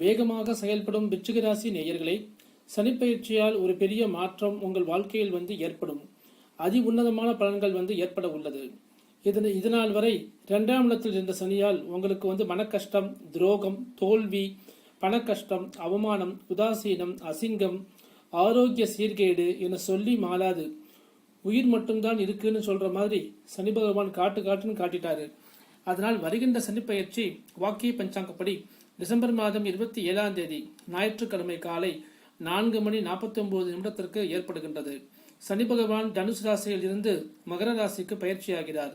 வேகமாக செயல்படும் விருச்சிக ராசி நேயர்களே சனிப்பயிற்சியால் ஒரு பெரிய மாற்றம் உங்கள் வாழ்க்கையில் வந்து ஏற்படும். அதி உன்னதமான பலன்கள் வந்து ஏற்பட உள்ளது. இதனை இதனால் வரை இரண்டாம் இடத்தில் இருந்த சனியால் உங்களுக்கு வந்து மனக்கஷ்டம் துரோகம் தோல்வி பணக்கஷ்டம் அவமானம் உதாசீனம் அசிங்கம் ஆரோக்கிய சீர்கேடு என சொல்லி மாறாது உயிர் மட்டும்தான் இருக்குன்னு சொல்ற மாதிரி சனி பகவான் காட்டு காட்டுன்னு காட்டிட்டாரு. அதனால் வருகின்ற சனிப்பயிற்சி வாக்கிய பஞ்சாங்கப்படி டிசம்பர் மாதம் இருபத்தி ஏழாம் தேதி ஞாயிற்றுக்கிழமை காலை நான்கு மணி நாற்பத்தி ஒன்பது நிமிடத்திற்கு ஏற்படுகின்றது. சனி பகவான் தனுசு ராசியில் இருந்து மகர ராசிக்கு பயிற்சியாகிறார்.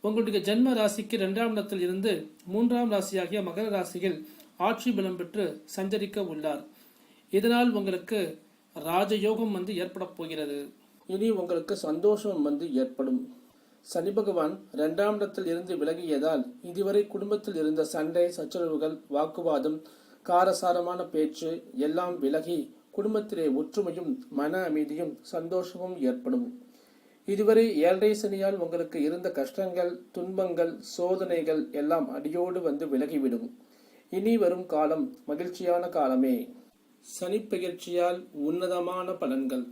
உங்களுடைய ஜென்ம ராசிக்கு இரண்டாம் இடத்தில் இருந்து மூன்றாம் ராசியாகிய மகர ராசியில் ஆட்சி பலம் பெற்று சஞ்சரிக்க உள்ளார். இதனால் உங்களுக்கு ராஜயோகம் வந்து ஏற்பட போகிறது. இனி உங்களுக்கு சந்தோஷம் வந்து ஏற்படும். சனி பகவான் இரண்டாம் இடத்தில் இருந்து விலகியதால் இதுவரை குடும்பத்தில் இருந்த சண்டை சச்சரவுகள் வாக்குவாதம் காரசாரமான பேச்சு எல்லாம் விலகி குடும்பத்திலே ஒற்றுமையும் மன அமைதியும் சந்தோஷமும் ஏற்படும். இதுவரை ஏழரை சனியால் உங்களுக்கு இருந்த கஷ்டங்கள் துன்பங்கள் சோதனைகள் எல்லாம் அடியோடு வந்து விலகிவிடும். இனி வரும் காலம் மகிழ்ச்சியான காலமே. சனி பயிற்சியால் உன்னதமான பலன்கள்.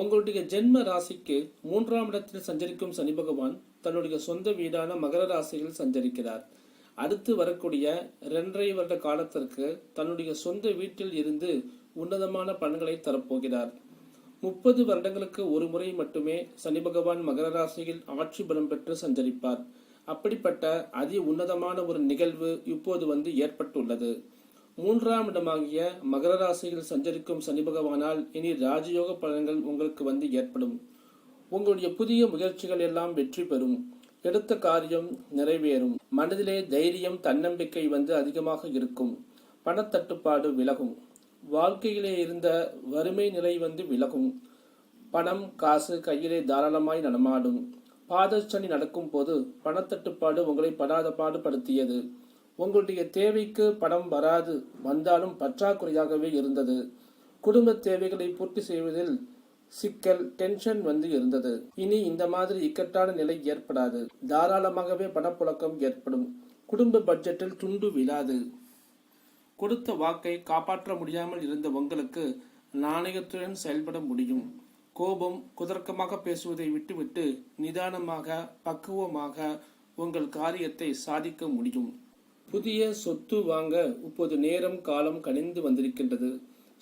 உங்களுடைய ஜென்ம ராசிக்கு மூன்றாம் இடத்தில் சஞ்சரிக்கும் சனி பகவான் தன்னுடைய சொந்த வீடான மகர ராசியில் சஞ்சரிக்கிறார். அடுத்து வரக்கூடிய ரெண்டரை வருட காலத்திற்கு தன்னுடைய சொந்த வீட்டில் இருந்து உன்னதமான பலன்களை தரப்போகிறார். முப்பது வருடங்களுக்கு ஒரு முறை மட்டுமே சனி பகவான் மகர ராசியில் ஆட்சி பலம் பெற்று சஞ்சரிப்பார். அப்படிப்பட்ட அதி உன்னதமான ஒரு நிகழ்வு இப்போது வந்து ஏற்பட்டுள்ளது. மூன்றாம் இடமாகிய மகர ராசியில் சஞ்சரிக்கும் சனி பகவானால் இனி ராஜயோக பலன்கள் உங்களுக்கு வந்து ஏற்படும். உங்களுடைய புதிய முயற்சிகள் எல்லாம் வெற்றி பெறும். எடுத்த காரியம் நிறைவேறும். மனதிலே தைரியம் தன்னம்பிக்கை வந்து அதிகமாக இருக்கும். பணத்தட்டுப்பாடு விலகும். வாழ்க்கையிலே இருந்த வறுமை நிலை வந்து விலகும். பணம் காசு கையிலே தாராளமாய் நடமாடும். பாதச்சனி நடக்கும் போது பணத்தட்டுப்பாடு உங்களை படாத பாடுபடுத்தியது. உங்களுடைய தேவைக்கு பணம் வராது வந்தாலும் பற்றாக்குறையாகவே இருந்தது. குடும்ப தேவைகளை பூர்த்தி செய்வதில் சிக்கல் டென்ஷன் வந்து இருந்தது. இனி இந்த மாதிரி இக்கட்டான நிலை ஏற்படாது. தாராளமாகவே பணப்புழக்கம் ஏற்படும். குடும்ப பட்ஜெட்டில் துண்டு விழாது. கொடுத்த வாக்கை காப்பாற்ற முடியாமல் இருந்த உங்களுக்கு நாணயத்துடன் செயல்பட முடியும். கோபம் குதர்க்கமாக பேசுவதை விட்டுவிட்டு நிதானமாக பக்குவமாக உங்கள் காரியத்தை சாதிக்க முடியும். புதிய சொத்து வாங்க இப்போது நேரம் காலம் கனிந்து வந்திருக்கின்றது.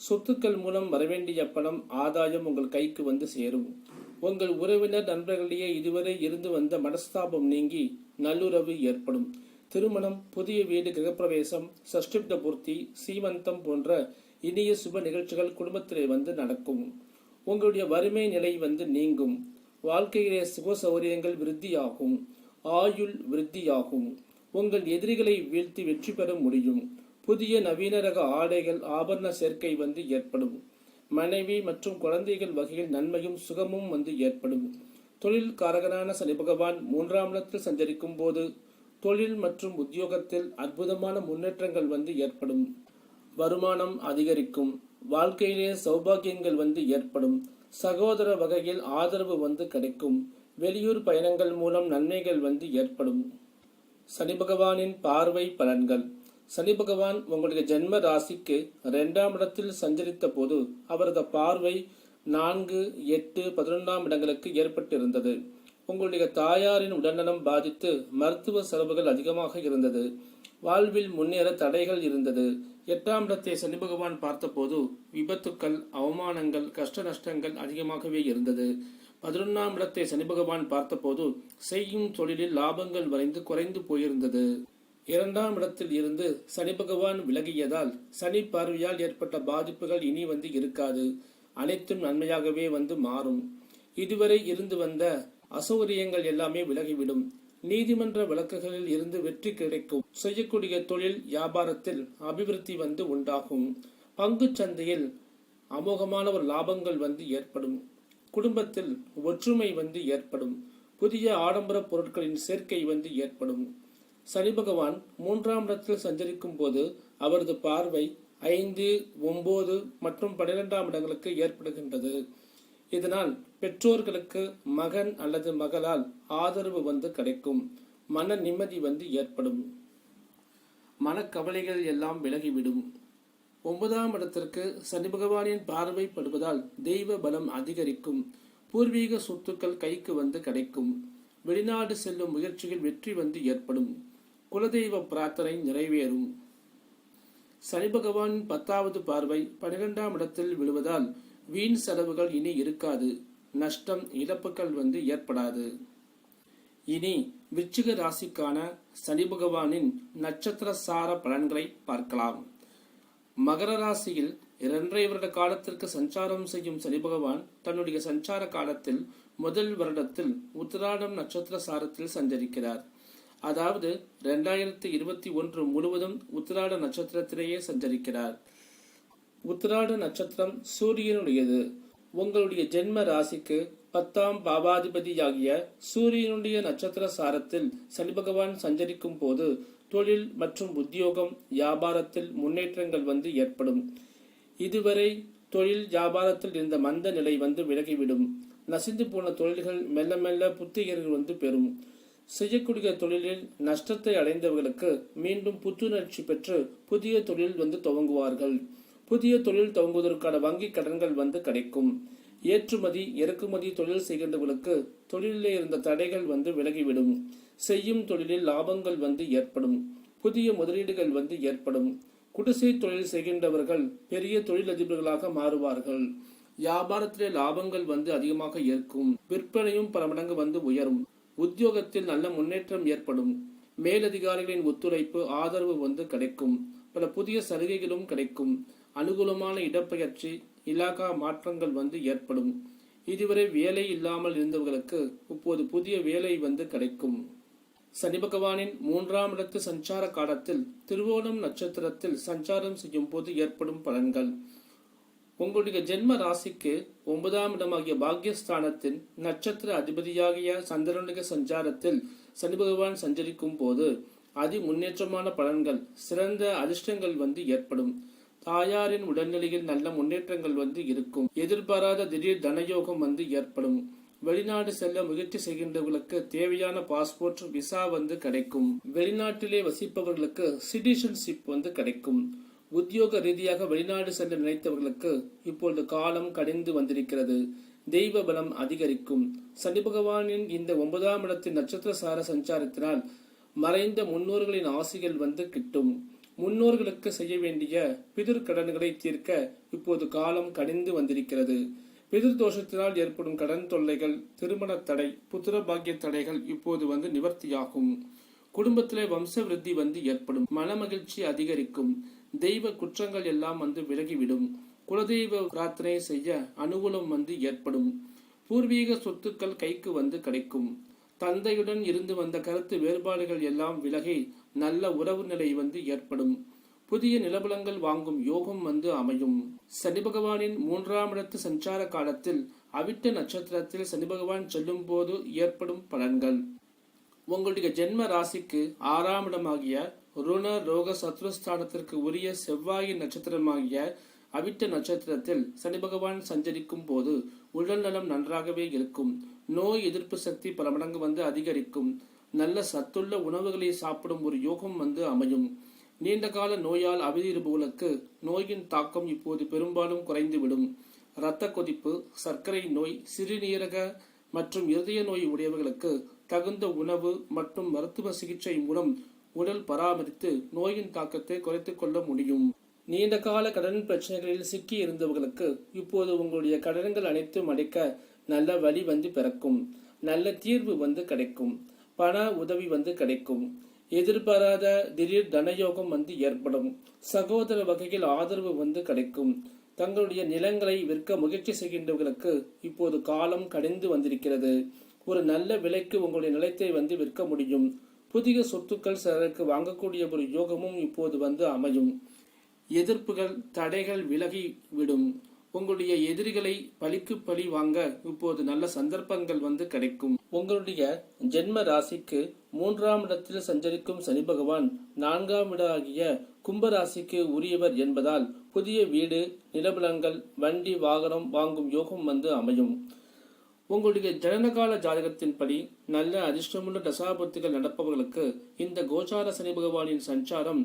சொத்துக்கள் மூலம் வரவேண்டிய பணம் ஆதாயம் உங்கள் கைக்கு வந்து சேரும். உங்கள் உறவினர் நண்பர்களிடையே இதுவரை இருந்து வந்த மனஸ்தாபம் நீங்கி நல்லுறவு ஏற்படும். திருமணம் புதிய வீடு கிரகப்பிரவேசம் சஷ்டிப்த பூர்த்தி சீமந்தம் போன்ற இனிய சுப நிகழ்ச்சிகள் குடும்பத்திலே வந்து நடக்கும். உங்களுடைய வறுமை நிலை வந்து நீங்கும். வாழ்க்கையிலே சுக சௌகரியங்கள் விருத்தியாகும். ஆயுள் விருத்தியாகும். உங்கள் எதிரிகளை வீழ்த்தி வெற்றி பெற முடியும். புதிய நவீன ரக ஆடைகள் ஆபரண சேர்க்கை வந்து ஏற்படும். மனைவி மற்றும் குழந்தைகள் வகையில் நன்மையும் சுகமும் வந்து ஏற்படும். தொழில் காரகனான சனி பகவான் மூன்றாம் இடத்தில் சஞ்சரிக்கும் போது தொழில் மற்றும் உத்தியோகத்தில் அற்புதமான முன்னேற்றங்கள் வந்து ஏற்படும். வருமானம் அதிகரிக்கும். வாழ்க்கையிலே சௌபாகியங்கள் வந்து ஏற்படும். சகோதர வகையில் ஆதரவு வந்து கிடைக்கும். வெளியூர் பயணங்கள் மூலம் நன்மைகள் வந்து ஏற்படும். சனி பகவானின் பார்வை பலன்கள். சனி பகவான் உங்களுடைய ஜென்ம ராசிக்கு இரண்டாம் இடத்தில் சஞ்சரித்த போது அவரது பார்வை நான்கு எட்டு பதினொன்றாம் இடங்களுக்கு ஏற்பட்டிருந்தது. உங்களுடைய தாயாரின் உடல்நலம் பாதித்து மருத்துவ செலவுகள் அதிகமாக இருந்தது. வாழ்வில் முன்னேற தடைகள் இருந்தது. எட்டாம் இடத்தை சனி பகவான் பார்த்தபோது விபத்துக்கள் அவமானங்கள் கஷ்ட நஷ்டங்கள் அதிகமாகவே இருந்தது. பதினொன்றாம் இடத்தை சனி பகவான் பார்த்தபோது செய்யும் தொழிலில் லாபங்கள் வரைந்து குறைந்து போயிருந்தது. இரண்டாம் இடத்தில் இருந்து சனி பகவான் விலகியதால் சனி பார்வையால் ஏற்பட்ட பாதிப்புகள் இனி வந்து இருக்காது. அனைத்தும் நன்மையாகவே வந்து மாறும். இதுவரை இருந்து வந்த அசௌகரியங்கள் எல்லாமே விலகிவிடும். நீதிமன்ற வழக்குகளில் இருந்து வெற்றி கிடைக்கும். செய்யக்கூடிய தொழில் வியாபாரத்தில் அபிவிருத்தி வந்து உண்டாகும். பங்கு சந்தையில் அமோகமான ஒரு லாபங்கள் வந்து ஏற்படும். குடும்பத்தில் ஒற்றுமை வந்து ஏற்படும். புதிய ஆடம்பர பொருட்களின் சேர்க்கை வந்து ஏற்படும். சனி பகவான் மூன்றாம் இடத்தில் சஞ்சரிக்கும் போது அவரது பார்வை ஐந்து ஒன்பது மற்றும் பன்னிரெண்டாம் இடங்களுக்கு ஏற்படுகின்றது. இதனால் பெற்றோர்களுக்கு மகன் அல்லது மகளால் ஆதரவு வந்து கிடைக்கும். மன நிம்மதி வந்து ஏற்படும். மனக்கவலைகள் எல்லாம் விலகிவிடும். ஒன்பதாம் இடத்திற்கு சனி பகவானின் பார்வைப்படுவதால் தெய்வ பலம் அதிகரிக்கும். பூர்வீக சொத்துக்கள் கைக்கு வந்து கிடைக்கும். வெளிநாடு செல்லும் முயற்சியில் வெற்றி வந்து ஏற்படும். குலதெய்வ பிரார்த்தனை நிறைவேறும். சனி பகவான் பத்தாவது பார்வை பனிரெண்டாம் இடத்தில் விழுவதால் வீண் செலவுகள் இனி இருக்காது. நஷ்டம் இழப்புகள் வந்து ஏற்படாது. இனி விச்சிக ராசிக்கான சனி பகவானின் நட்சத்திர சார பலன்களை பார்க்கலாம். மகர ராசியில் இரண்டரை வருட காலத்திற்கு சஞ்சாரம் செய்யும் சனி பகவான் தன்னுடைய சஞ்சார காலத்தில் முதல் வருடத்தில் உத்திராடம் நட்சத்திர சாரத்தில் சஞ்சரிக்கிறார். அதாவது இரண்டாயிரத்தி இருபத்தி ஒன்று முழுவதும் உத்திராட நட்சத்திரத்திலேயே சஞ்சரிக்கிறார். உத்திராட நட்சத்திரம் சூரியனுடையது. உங்களுடைய ஜென்ம ராசிக்கு பத்தாம் பாவாதிபதியாகிய சூரியனுடைய நட்சத்திர சாரத்தில் சனி பகவான் சஞ்சரிக்கும் போது தொழில் மற்றும் உத்தியோகம் வியாபாரத்தில் முன்னேற்றங்கள் வந்து ஏற்படும். இதுவரை தொழில் வியாபாரத்தில் இருந்த மந்த நிலை வந்து விலகிவிடும். நசிந்து போன தொழில்கள் மெல்ல மெல்ல புத்துயர்கள் வந்து பெறும். செய்யக்கூடிய தொழிலில் நஷ்டத்தை அடைந்தவர்களுக்கு மீண்டும் புத்துணர்ச்சி பெற்று புதிய தொழில் வந்து துவங்குவார்கள். புதிய தொழில் துவங்குவதற்கான வங்கி கடன்கள் வந்து கிடைக்கும். ஏற்றுமதி இறக்குமதி தொழில் செய்கின்றவர்களுக்கு தொழிலில் இருந்த தடைகள் வந்து விலகிவிடும். செய்யும் தொழிலில் லாபங்கள் வந்து ஏற்படும். புதிய முதலீடுகள் வந்து ஏற்படும். குடிசை தொழில் செய்கின்றவர்கள் பெரிய தொழிலதிபர்களாக மாறுவார்கள். வியாபாரத்திலே லாபங்கள் வந்து அதிகமாக ஏற்கும். விற்பனையும் பல மடங்கு வந்து உயரும். உத்தியோகத்தில் நல்ல முன்னேற்றம் ஏற்படும். மேலதிகாரிகளின் ஒத்துழைப்பு ஆதரவு வந்து கிடைக்கும். பல புதிய சலுகைகளும் கிடைக்கும். அனுகூலமான இடப்பெயர்ச்சி இலாகா மாற்றங்கள் வந்து ஏற்படும். இதுவரை வேலை இல்லாமல் இருந்தவர்களுக்கு இப்போது புதிய வேலை வந்து கிடைக்கும். சனி பகவானின் மூன்றாம் இடத்து சஞ்சார காலத்தில் திருவோணம் நட்சத்திரத்தில் சஞ்சாரம் செய்யும் போது ஏற்படும் பலன்கள். உங்களுடைய ஜென்ம ராசிக்கு ஒன்பதாம் இடமாகிய பாக்யஸ்தானத்தின் நட்சத்திர அதிபதியாகிய சந்திரனுடைய சஞ்சாரத்தில் சனி பகவான் சஞ்சரிக்கும் போது அதி முன்னேற்றமான பலன்கள் சிறந்த அதிர்ஷ்டங்கள் வந்து ஏற்படும். தாயாரின் உடல்நிலையில் நல்ல முன்னேற்றங்கள் வந்து இருக்கும். எதிர்பாராத திடீர் தனயோகம் வந்து ஏற்படும். வெளிநாடு செல்ல முயற்சி செய்கின்றவர்களுக்கு தேவையான பாஸ்போர்ட் விசா வந்து கிடைக்கும். வெளிநாட்டிலே வசிப்பவர்களுக்கு சிட்டிசன்ஷிப் வந்து கிடைக்கும். உத்தியோக ரீதியாக வெளிநாடு செல்ல நினைத்தவர்களுக்கு இப்பொழுது காலம் கடிந்து வந்திருக்கிறது. தெய்வ பலம் அதிகரிக்கும். சனி பகவானின் இந்த ஒன்பதாம் இடத்தின் நட்சத்திர சார சஞ்சாரத்தினால் மறைந்த முன்னோர்களின் ஆசிகள் வந்து கிட்டும். முன்னோர்களுக்கு செய்ய வேண்டிய பிதிர் கடன்களை தீர்க்க இப்போது காலம் கடிந்து வந்திருக்கிறது. பிதிர்தோஷத்தினால் ஏற்படும் கடன் தொல்லைகள் திருமண தடை புத்திர பாக்கிய தடைகள் இப்போது வந்து நிவர்த்தியாகும். குடும்பத்திலே வம்ச விருத்தி வந்து ஏற்படும். மனமகிழ்ச்சி அதிகரிக்கும். தெய்வ குற்றங்கள் எல்லாம் வந்து விலகிவிடும். குலதெய்வ பிரார்த்தனை செய்ய அனுகூலம் வந்து ஏற்படும். பூர்வீக சொத்துக்கள் கைக்கு வந்து கிடைக்கும். தந்தையுடன் இருந்து வந்த கருத்து வேறுபாடுகள் எல்லாம் விலகி நல்ல உறவு நிலை வந்து ஏற்படும். புதிய நிலபலங்கள் வாங்கும் யோகம் வந்து அமையும். சனி பகவானின் மூன்றாம் இடத்து சஞ்சார காலத்தில் அவிட்ட நட்சத்திரத்தில் சனி பகவான் செல்லும் போது ஏற்படும் பலன்கள். உங்களுடைய ஜென்ம ராசிக்கு ஆறாம் இடமாகிய ருண ரோக சத்ருஸ்தானத்திற்கு உரிய செவ்வாயின் நட்சத்திரமாகிய அவிட்ட நட்சத்திரத்தில் சனி பகவான் சஞ்சரிக்கும் போது உடல் நலம் நன்றாகவே இருக்கும். நோய் எதிர்ப்பு சக்தி பல மடங்கு வந்து அதிகரிக்கும். நல்ல சத்துள்ள உணவுகளை சாப்பிடும் ஒரு யோகம் வந்து அமையும். நீண்டகால நோயால் அவதியிருப்பவர்களுக்கு நோயின் தாக்கம் இப்போது பெரும்பாலும் குறைந்துவிடும். இரத்த கொதிப்பு சர்க்கரை நோய் சிறுநீரக மற்றும் இருதய நோய் உடையவர்களுக்கு தகுந்த உணவு மற்றும் மருத்துவ சிகிச்சை மூலம் உடல் பராமரித்து நோயின் தாக்கத்தை குறைத்துக் கொள்ள முடியும். நீண்ட கால கடன் பிரச்சனைகளில் சிக்கி இருந்தவர்களுக்கு இப்போது உங்களுடைய கடன்கள் அனைத்தும் அடைக்க நல்ல வழி வந்து பிறக்கும். நல்ல தீர்வு வந்து கிடைக்கும். பண உதவி வந்து கிடைக்கும். எதிர்பாராத திடீர் தனயோகம் வந்து ஏற்படும். சகோதர வகையில் ஆதரவு வந்து கிடைக்கும். தங்களுடைய நிலங்களை விற்க முயற்சி செய்கின்றவர்களுக்கு இப்போது காலம் கடிந்து வந்திருக்கிறது. ஒரு நல்ல விலைக்கு உங்களுடைய நிலத்தை வந்து விற்க முடியும். புதிய சொத்துக்கள் சிலருக்கு வாங்கக்கூடிய ஒரு யோகமும் இப்போது வந்து அமையும். எதிர்ப்புகள் தடைகள் விலகி விடும். உங்களுடைய எதிரிகளை பழிக்கு பழி வாங்க இப்போது நல்ல சந்தர்ப்பங்கள் வந்து கிடைக்கும். உங்களுடைய ஜென்ம ராசிக்கு மூன்றாம் இடத்தில் சஞ்சரிக்கும் சனி பகவான் நான்காம் இட ஆகிய கும்பராசிக்கு உரியவர் என்பதால் புதிய வீடு நிலபலங்கள் வண்டி வாகனம் வாங்கும் யோகம் வந்து அமையும். உங்களுடைய ஜனனகால ஜாதகத்தின்படி நல்ல அதிர்ஷ்டமுள்ள தசாபத்துகள் நடப்பவர்களுக்கு இந்த கோச்சார சனி பகவானின் சஞ்சாரம்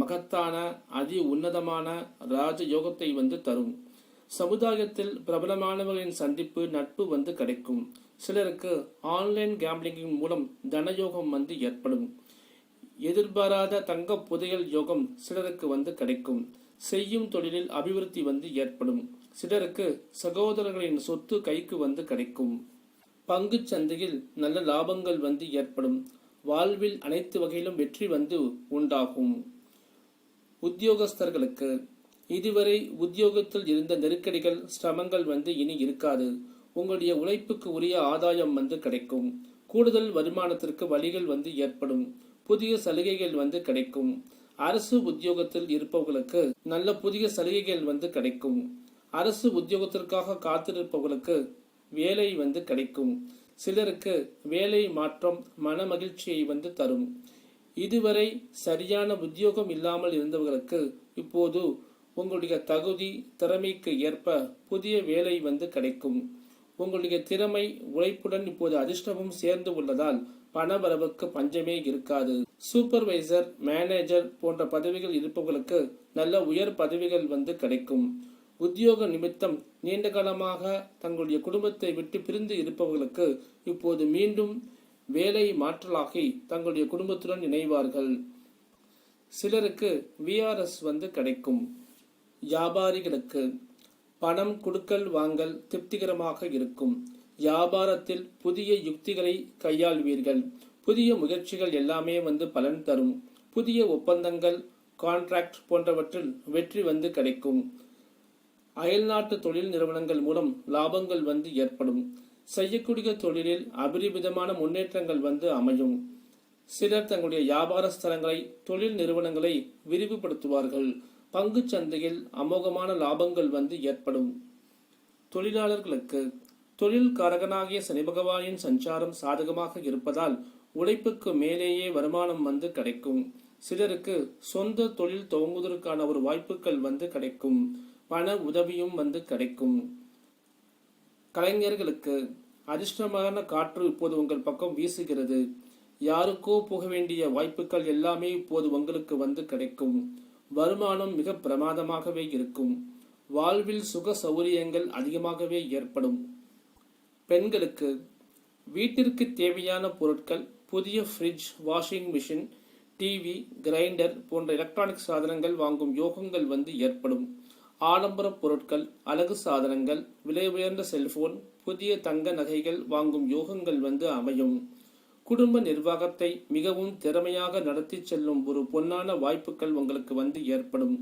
மகத்தான அதி உன்னதமான ராஜ யோகத்தை வந்து தரும். சமுதாயத்தில் பிரபலமானவர்களின் சந்திப்பு நட்பு வந்து கிடைக்கும். சிலருக்கு ஆன்லைன் கேம்பிளிங்கின் மூலம் தனயோகம் வந்து ஏற்படும். எதிர்பாராத தங்க புதையல் யோகம் சிலருக்கு வந்து கிடைக்கும். செய்யும் தொழிலில் அபிவிருத்தி வந்து ஏற்படும். சிலருக்கு சகோதரர்களின் சொத்து கைக்கு வந்து கிடைக்கும். பங்குச் சந்தையில் நல்ல லாபங்கள் வந்து ஏற்படும். வாழ்வில் அனைத்து வகையிலும் வெற்றி வந்து உண்டாகும். உத்தியோகஸ்தர்களுக்கு இதுவரை உத்தியோகத்தில் இருந்த நெருக்கடிகள் சிரமங்கள் வந்து இனி இருக்காது. உங்களுடைய உழைப்புக்கு உரிய ஆதாயம் வந்து கிடைக்கும். கூடுதல் வருமானத்திற்கு வழிகள் வந்து ஏற்படும். புதிய சலுகைகள் வந்து கிடைக்கும். அரசு உத்தியோகத்தில் இருப்பவர்களுக்கு நல்ல புதிய சலுகைகள் வந்து கிடைக்கும். அரசு உத்தியோகத்திற்காக காத்திருப்பவர்களுக்கு வேலை வந்து கிடைக்கும். சிலருக்கு வேலை மாற்றம் மன மகிழ்ச்சியை வந்து தரும். இதுவரை சரியான உத்தியோகம் இல்லாமல் இருந்தவர்களுக்கு இப்போது உங்களுடைய தகுதி திறமைக்கு ஏற்ப புதிய வேலை வந்து கிடைக்கும். உங்களுடைய திறமை உழைப்புடன் இப்போது அதிர்ஷ்டமும் சேர்ந்து உள்ளதால் பணவரவுக்கு பஞ்சமே இருக்காது. சூப்பர்வைசர் மேனேஜர் போன்ற பதவிகள் இருப்பவர்களுக்கு நல்ல உயர் பதவிகள் வந்து கிடைக்கும். உத்தியோக நிமித்தம் நீண்ட காலமாக தங்களுடைய குடும்பத்தை விட்டு பிரிந்து இருப்பவர்களுக்கு இப்போது மீண்டும் வேலை மாற்றலாகி தங்களுடைய குடும்பத்துடன் இணைவார்கள். சிலருக்கு விஆர்எஸ் வந்து கிடைக்கும். வியாபாரிகளுக்கு பணம் கொடுக்கல் வாங்கல் திருப்திகரமாக இருக்கும். வியாபாரத்தில் புதிய யுக்திகளை கையாள்வீர்கள். புதிய முயற்சிகள் எல்லாமே வந்து பலன் தரும். புதிய ஒப்பந்தங்கள் கான்ட்ராக்ட் போன்றவற்றில் வெற்றி வந்து கிடைக்கும். அயல்நாட்டு தொழில் நிறுவனங்கள் மூலம் லாபங்கள் வந்து ஏற்படும். செய்யக்கூடிய தொழிலில் அபரிமிதமான முன்னேற்றங்கள் வந்து அமையும். சிலர் தங்களுடைய வியாபார ஸ்தலங்களை தொழில் நிறுவனங்களை விரிவுபடுத்துவார்கள். பங்கு சந்தையில் அமோகமான லாபங்கள் வந்து ஏற்படும். தொழிலாளர்களுக்கு தொழில் காரகனாகிய சனி பகவானின் சஞ்சாரம் சாதகமாக இருப்பதால் உழைப்புக்கு மேலேயே வருமானம் வந்து கிடைக்கும். சிலருக்கு சொந்த தொழில் துவங்குவதற்கான ஒரு வாய்ப்புகள் வந்து கிடைக்கும். பண உதவியும் வந்து கிடைக்கும். கலைஞர்களுக்கு அதிர்ஷ்டமான காற்று இப்போது உங்கள் பக்கம் வீசுகிறது. யாருக்கோ போக வேண்டிய வாய்ப்புகள் எல்லாமே இப்போது உங்களுக்கு வந்து கிடைக்கும். வருமானம் மிக பிரமாதமாகவே இருக்கும். வாழ்வில் சுக சௌரியங்கள் அதிகமாகவே ஏற்படும். பெண்களுக்கு வீட்டிற்கு தேவையான பொருட்கள் புதிய fridge washing machine TV grinder போன்ற எலக்ட்ரானிக் சாதனங்கள் வாங்கும் யோகங்கள் வந்து ஏற்படும். ஆடம்பர பொருட்கள் அழகு சாதனங்கள் விலை உயர்ந்த செல்போன் புதிய தங்க நகைகள் வாங்கும் யோகங்கள் வந்து அமையும். குடும்ப நிர்வாகத்தை மிகவும் திறமையாக நடத்தி செல்லும் ஒரு பொன்னான வாய்ப்புகள் உங்களுக்கு வந்து ஏற்படும்.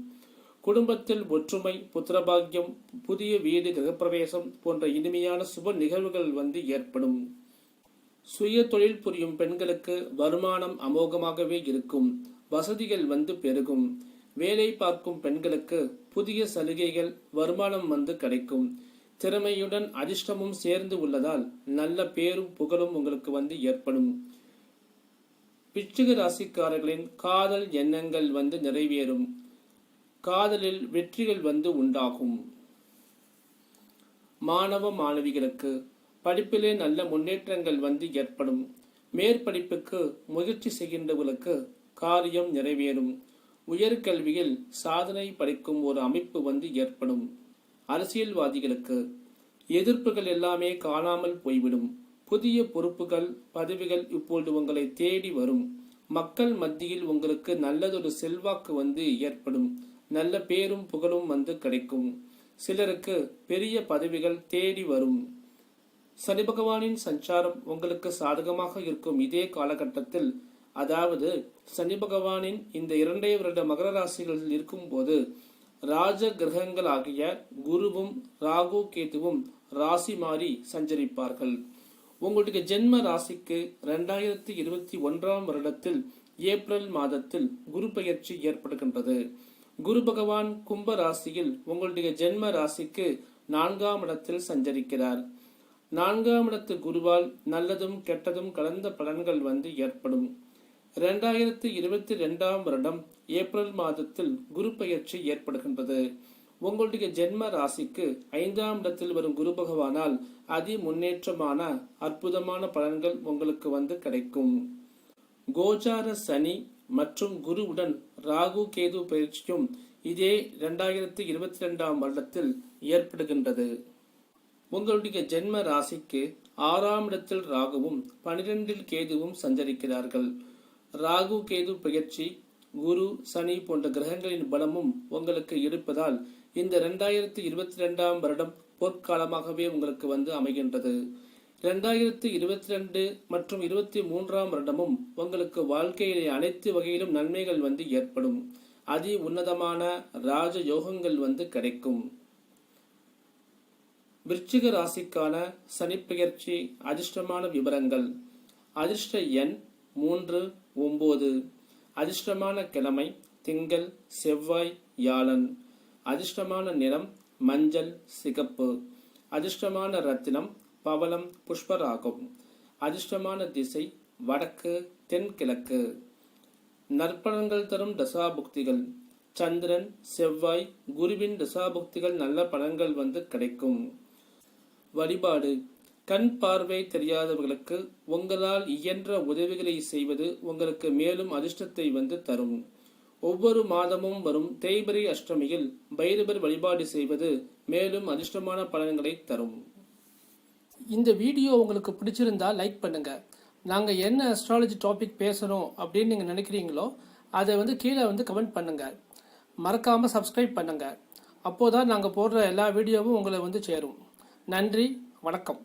குடும்பத்தில் ஒற்றுமை புத்திரபாகியம் புதிய வீடு கிரகப்பிரவேசம் போன்ற இனிமையான சுப நிகழ்வுகள் வந்து ஏற்படும். சுய தொழில் புரியும் பெண்களுக்கு வருமானம் அமோகமாகவே இருக்கும். வசதிகள் வந்து பெருகும். வேலை பார்க்கும் பெண்களுக்கு புதிய சலுகைகள் வருமானம் வந்து கிடைக்கும். திறமையுடன் அதிர்ஷ்டமும் சேர்ந்து உள்ளதால் நல்ல பேரும் புகழும் உங்களுக்கு வந்து ஏற்படும். பிச்சுக ராசிக்காரர்களின் காதல் எண்ணங்கள் வந்து நிறைவேறும். காதலில் வெற்றிகள் வந்து உண்டாகும். மாணவ மாணவிகளுக்கு படிப்பிலே நல்ல முன்னேற்றங்கள் வந்து ஏற்படும். மேற்படிப்புக்கு முயற்சி செய்கின்றவர்களுக்கு காரியம் நிறைவேறும். உயர்கல்வியில் சாதனை படைக்கும் ஒரு அமைப்பு வந்து ஏற்படும். அரசியல்வாதிகளுக்கு எதிர்ப்புகள் எல்லாமே காணாமல் போய்விடும். புதிய பொறுப்புகள் பதவிகள் இப்பொழுது உங்களை தேடி வரும். மக்கள் மத்தியில் உங்களுக்கு நல்லதொரு செல்வாக்கு வந்து ஏற்படும். நல்ல பேரும் புகழும் வந்து கிடைக்கும். சிலருக்கு பெரிய பதவிகள் தேடி வரும். சனி பகவானின் சஞ்சாரம் உங்களுக்கு சாதகமாக இருக்கும் இதே காலகட்டத்தில் அதாவது சனி பகவானின் இந்த இரண்டே வருட மகர ராசிகளில் இருக்கும்போது ராஜ கிரகங்களாகிய குருவும் ராகு கேதுவும் ராசி மாறி சஞ்சரிப்பார்கள். உங்களுடைய ஜென்ம ராசிக்கு ரெண்டாயிரத்தி இருபத்தி ஒன்றாம் வருடத்தில் ஏப்ரல் மாதத்தில் குரு பெயர்ச்சி ஏற்படுகின்றது. குரு பகவான் கும்ப ராசியில் உங்களுடைய ஜென்ம ராசிக்கு நான்காம் இடத்தில் சஞ்சரிக்கிறார். நான்காம் இடத்து குருவால் நல்லதும் கெட்டதும் கலந்த பலன்கள் வந்து ஏற்படும். இரண்டாயிரத்தி இருபத்தி ரெண்டாம் வருடம் ஏப்ரல் மாதத்தில் குரு பெயர்ச்சி ஏற்படுகின்றது. உங்களுடைய ஜென்ம ராசிக்கு ஐந்தாம் இடத்தில் வரும் குரு பகவானால் அதி முன்னேற்றமான அற்புதமான பலன்கள் உங்களுக்கு வந்து கிடைக்கும். கோச்சார சனி மற்றும் குருவுடன் ராகு கேது பயிற்சியும் இதே இரண்டாயிரத்தி இருபத்தி ரெண்டாம் வருடத்தில் ஏற்படுகின்றது. உங்களுடைய ஜென்ம ராசிக்கு ஆறாம் இடத்தில் ராகுவும் பனிரெண்டில் கேதுவும் சஞ்சரிக்கிறார்கள். ராகு கேது பெயர்ச்சி குரு சனி போன்ற கிரகங்களின் பலமும் உங்களுக்கு இருப்பதால் இந்த ரெண்டாயிரத்தி இருபத்தி ரெண்டாம் வருடம் பொற்காலமாகவே உங்களுக்கு வந்து அமைகின்றது. ரெண்டாயிரத்தி இருபத்தி ரெண்டு மற்றும் இருபத்தி மூன்றாம் வருடமும் உங்களுக்கு வாழ்க்கையிலே அனைத்து வகையிலும் நன்மைகள் வந்து ஏற்படும். அதி உன்னதமான ராஜ யோகங்கள் வந்து கிடைக்கும். விருச்சிக ராசிக்கான சனிப்பெயர்ச்சி அதிர்ஷ்டமான விவரங்கள். அதிர்ஷ்ட எண் மூன்று ஒம்பது. அதிர்ஷ்டமான கிழமை திங்கள் செவ்வாய் வியாழன். அதிர்ஷ்டமான நிறம் மஞ்சள் சிகப்பு. அதிர்ஷ்டமான ரத்தினம் பவளம் புஷ்பராகும். அதிர்ஷ்டமான திசை வடக்கு தென்கிழக்கு. நற்பலன்கள் தரும் தசாபுக்திகள். சந்திரன் செவ்வாய் குருவின் தசாபுக்திகள் நல்ல பலன்கள் வந்து கிடைக்கும். வழிபாடு. கண் பார்வை தெரியாதவர்களுக்கு உங்களால் இயன்ற உதவிகளை செய்வது உங்களுக்கு மேலும் அதிர்ஷ்டத்தை வந்து தரும். ஒவ்வொரு மாதமும் வரும் தேய்பிரை அஷ்டமியில் பைரவர் வழிபாடு செய்வது மேலும் அதிர்ஷ்டமான பலன்களை தரும். இந்த வீடியோ உங்களுக்கு பிடிச்சிருந்தா லைக் பண்ணுங்க. நாங்கள் என்ன அஸ்ட்ராலஜி டாபிக் பேசணும் அப்படின்னு நீங்கள் நினைக்கிறீங்களோ அதை வந்து கீழே வந்து கமெண்ட் பண்ணுங்க. மறக்காமல் சப்ஸ்கிரைப் பண்ணுங்க. அப்போதான் நாங்கள் போடுற எல்லா வீடியோவும் உங்களை வந்து சேரும். நன்றி வணக்கம்.